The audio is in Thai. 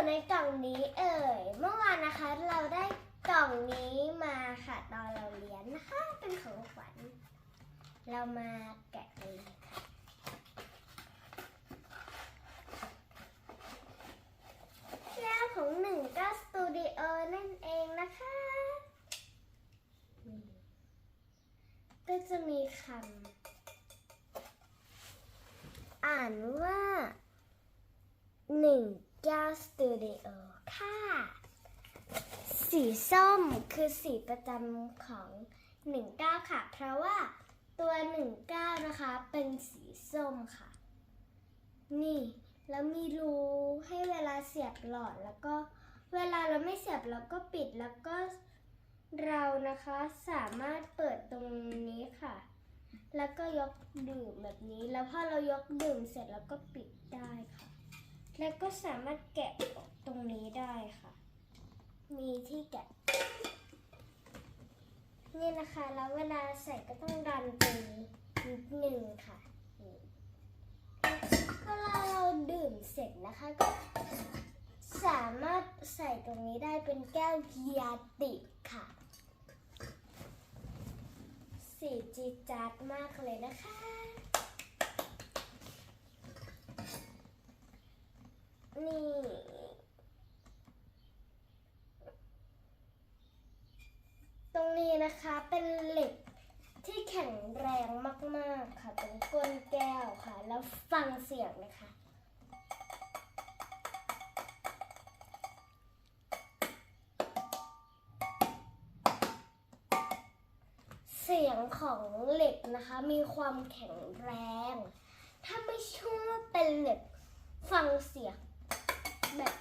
อยู่ในกล่องนี้เอ่ย เมื่อวานนะคะเราได้กล่องนี้มาค่ะตอนเราเรียนนะคะ เป็นของขวัญ เรามาแกะเลยค่ะแก้วของหนึ่งก็สตูดิโอนั่นเองนะคะ ก็จะมีคำอ่านว่าหนึ่ง แก้วสตูดิโอค่ะ สีส้มคือสีประจำของหนึ่งเก้าค่ะ เพราะว่าตัวหนึ่งเก้านะคะเป็นสีส้มค่ะ นี่แล้วมีรูให้เวลาเสียบหลอดแล้วก็เวลาเราไม่เสียบเราก็ปิดแล้วก็เรานะคะสามารถเปิดตรงนี้ค่ะ แล้วก็ยกดื่มแบบนี้ แล้วพอเรายกดื่มเสร็จแล้วก็ปิดได้ค่ะ แล้วก็สามารถแกะออกตรงนี้ได้ค่ะ มีที่แกะ นี่นะคะ แล้วเวลาใส่ก็ต้องดันตรงนี้นิดนึงค่ะนี่เวลาเราดื่มเสร็จนะคะก็สามารถใส่ตรงนี้ได้เป็นแก้วเกียติค่ะ สีจีจัดมากเลยนะคะ นี่ ตรง นะคะ เป็นเหล็กที่แข็งแรงมากๆ ค่ะตรงก้นแก้วค่ะ แล้วฟังเสียงนะคะ เสียงของเหล็กนะคะ มีความแข็งแรง ถ้าไม่เชื่อว่าเป็นเหล็ก ฟังเสียงแบบ